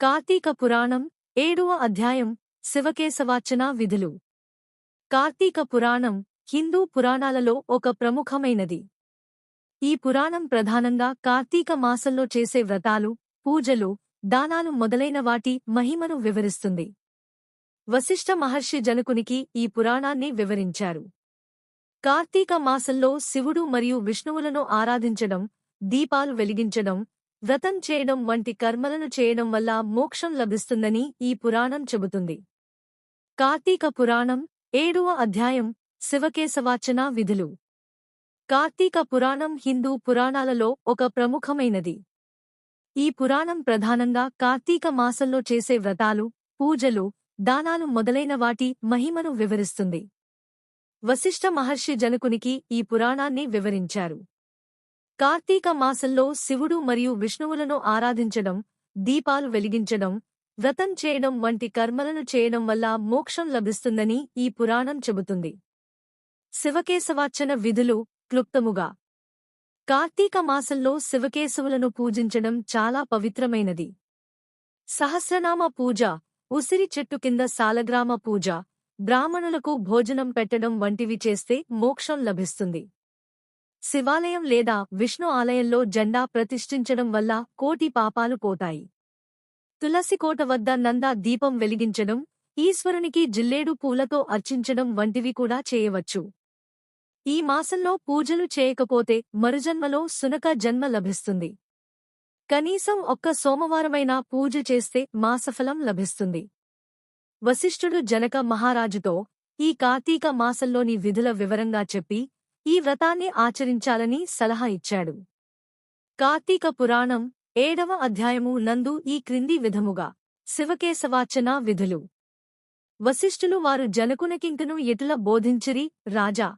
కార్తీక పురాణం ఏడవ అధ్యాయం శివకేశవార్చన విధులు. కార్తీక పురాణం హిందూ పురాణాలలో ఒక ప్రముఖమైనది. ఈ పురాణం ప్రధానంగా కార్తీక మాసంలో చేసే వ్రతాలు పూజలు దానాలు మొదలైన వాటి మహిమను వివరిస్తుంది. వశిష్ఠ మహర్షి జనకునికి ఈ పురాణాన్ని వివరించారు. కార్తీక మాసంలో శివుడు మరియు విష్ణువులను ఆరాధించడం దీపాలు వెలిగించడం వ్రతం చేయడం వంటి కర్మలను చేయడం వల్ల మోక్షం లభిస్తుందని ఈ పురాణం చెబుతుంది. కార్తీక పురాణం ఏడవ అధ్యాయం శివకేశవాచనా విధులు. కార్తీక పురాణం హిందూ పురాణాలలో ఒక ప్రముఖమైనది. ఈ పురాణం ప్రధానంగా కార్తీక మాసంలో చేసే వ్రతాలు పూజలు దానాలు మొదలైన వాటి మహిమను వివరిస్తుంది. వశిష్ఠ మహర్షి జనకునికి ఈ పురాణాన్ని వివరించారు. కార్తీక మాసంలో శివుడు మరియు విష్ణువులను ఆరాధించడం దీపాలు వెలిగించడం వ్రతం చేయడం వంటి కర్మలను చేయడం వల్ల మోక్షం లభిస్తుందని ఈ పురాణం చెబుతుంది. శివకేశవార్చన విధులు క్లుప్తముగా. కార్తీక మాసంలో శివకేశవులను పూజించడం చాలా పవిత్రమైనది. సహస్రనామ పూజ ఉసిరి చెట్టు కింద సాలగ్రామ పూజ బ్రాహ్మణులకు భోజనం పెట్టడం వంటివి చేస్తే మోక్షం లభిస్తుంది. శివాలయం లేదా విష్ణు ఆలయంలో జెండా ప్రతిష్ఠించడం వల్ల కోటి పాపాలు పోతాయి. తులసికోట వద్ద నందా దీపం వెలిగించడం ఈశ్వరునికి జిల్లేడు పూలతో అర్చించడం వంటివి కూడా చేయవచ్చు. ఈ మాసంలో పూజలు చేయకపోతే మరుజన్మలో సునక జన్మ లభిస్తుంది. కనీసం ఒక్క సోమవారమైనా పూజ చేస్తే మాసఫలం లభిస్తుంది. వశిష్ఠుడు జనక మహారాజుతో ఈ కార్తీక మాసంలోని విధుల వివరంగా చెప్పి ఈ వ్రతాన్ని ఆచరించాలని సలహా ఇచ్చాడు. కార్తీక పురాణం ఏడవ అధ్యాయము నందు ఈ క్రింది విధముగా శివకేశవాచన విధులు. వశిష్ఠులు వారు జనకునకింకను ఎటుల బోధించిరి? రాజా!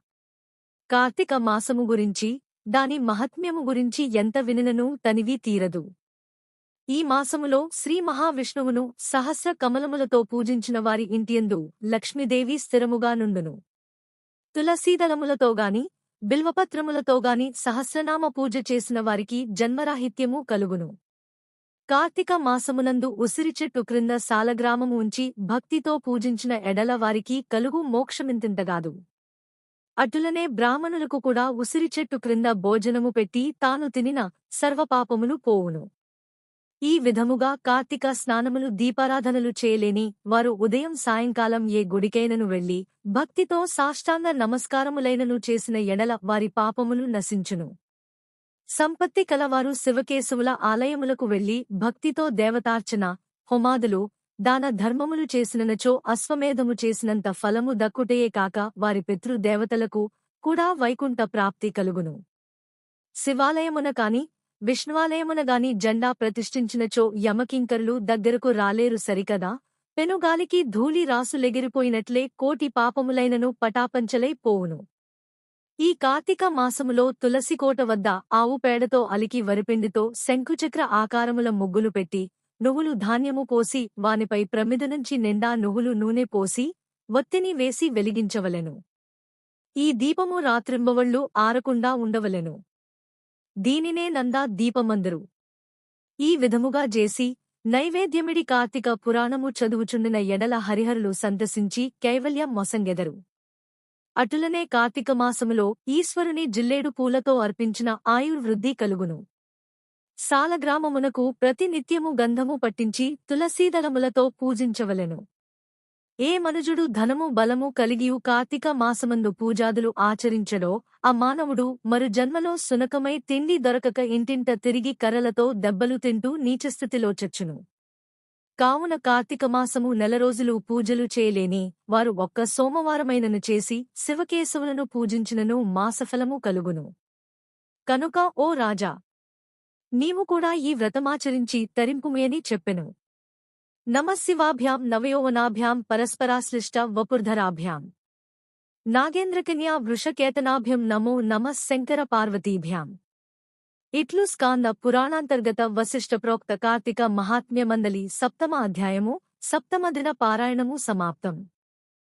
కార్తీక మాసము గురించి దాని మహత్మ్యము గురించి ఎంత వినినను తనివి తీరదు. ఈ మాసములో శ్రీ మహావిష్ణువును సహస్ర కమలములతో పూజించిన వారి ఇంటియందు లక్ష్మీదేవి స్థిరముగా నుండును. తులసీదళములతోగాని బిల్వపత్రములతోగాని సహస్రనామ పూజ చేసిన వారికి జన్మరాహిత్యము కలుగును. కార్తీక మాసమునందు ఉసిరి చెట్టు క్రింద సాలగ్రామము ఉంచి భక్తితో పూజించిన ఎడల వారికి కలుగు మోక్షమింతింతగాదు. అటులనే బ్రాహ్మణులకు కూడా ఉసిరి చెట్టు క్రింద భోజనము పెట్టి తాను తినిన సర్వపాపములు పోవును. ఈ విధముగా కార్తీక స్నానములు దీపారాధనలు చేయలేని వారు ఉదయం సాయంకాలం ఏ గుడికైనను వెళ్ళి భక్తితో సాష్టాంగ నమస్కారములైనను చేసిన ఎడల వారి పాపములు నశించును. సంపత్తి కలవారు శివకేశవుల ఆలయములకు వెళ్ళి భక్తితో దేవతార్చన హోమాదులు దాన ధర్మములు చేసిననచో అశ్వమేధము చేసినంత ఫలము దక్కుటయే కాక వారి పితృదేవతలకు కూడా వైకుంఠ ప్రాప్తి కలుగును. శివాలయమున కాని విష్ణువాలయమునగాని జెండా ప్రతిష్ఠించినచో యమకింకర్లు దగ్గరకు రాలేరు సరికదా? పెనుగాలికి ధూళి రాసులెగిరిపోయినట్లే కోటి పాపములైనను పటాపంచలై పోవును. ఈ కార్తీక మాసములో తులసికోట వద్ద ఆవు పేడతో అలికి వరిపిండితో శంకుచక్ర ఆకారముల ముగ్గులు పెట్టి నువ్వులు ధాన్యము పోసి వానిపై ప్రమిద నుంచి నిండా నువ్వులు నూనె పోసి ఒత్తిని వేసి వెలిగించవలెను. ఈ దీపము రాత్రింబవళ్ళు ఆరకుండా ఉండవలెను. దీనినే నందా దీపమందరు. ఈ విధముగా చేసి నైవేద్యమిడి కార్తీక పురాణము చదువుచుండిన ఎడల హరిహరులు సందర్శించి కైవల్యం మొసంగెదరు. అటులనే కార్తీక మాసములో ఈశ్వరుని జిల్లేడు పూలతో అర్పించిన ఆయుర్వృద్ధి కలుగును. సాలగ్రామమునకు ప్రతినిత్యము గంధము పట్టించి తులసీదళములతో పూజించవలెను. ఏ మనుజుడు ధనము బలము కలిగియు కార్తీక మాసమందు పూజాదులు ఆచరించడో ఆ మానవుడు మరు జన్మలో సునకమై తిండి దొరకక ఇంటింట తిరిగి కర్రలతో దెబ్బలు తింటూ నీచస్థితిలో చచ్చును. కావున కార్తీక మాసము నెల రోజులు పూజలు చేయలేని వారు ఒక్క సోమవారమైనను చేసి శివకేశవులను పూజించినను మాసఫలము కలుగును. కనుక ఓ రాజా నీవు కూడా ఈ వ్రతమాచరించి తరింపుమేని చెప్పెను. నమశివాభ్యాం నవయోవనాభ్యాం పరస్పరాశ్లిష్ట వపుర్ధరాభ్యాం నాగేంద్రకన్యా వృషకేతనాభ్యం నమో నమ శంకర పార్వతీభ్యాం ఇట్లు స్కాంద పురాణాంతర్గత వశిష్ఠ ప్రోక్త కార్తీక మహాత్మ్యమందలి సప్తమ అధ్యాయము సప్తమ దిన పారాయణము సమాప్తం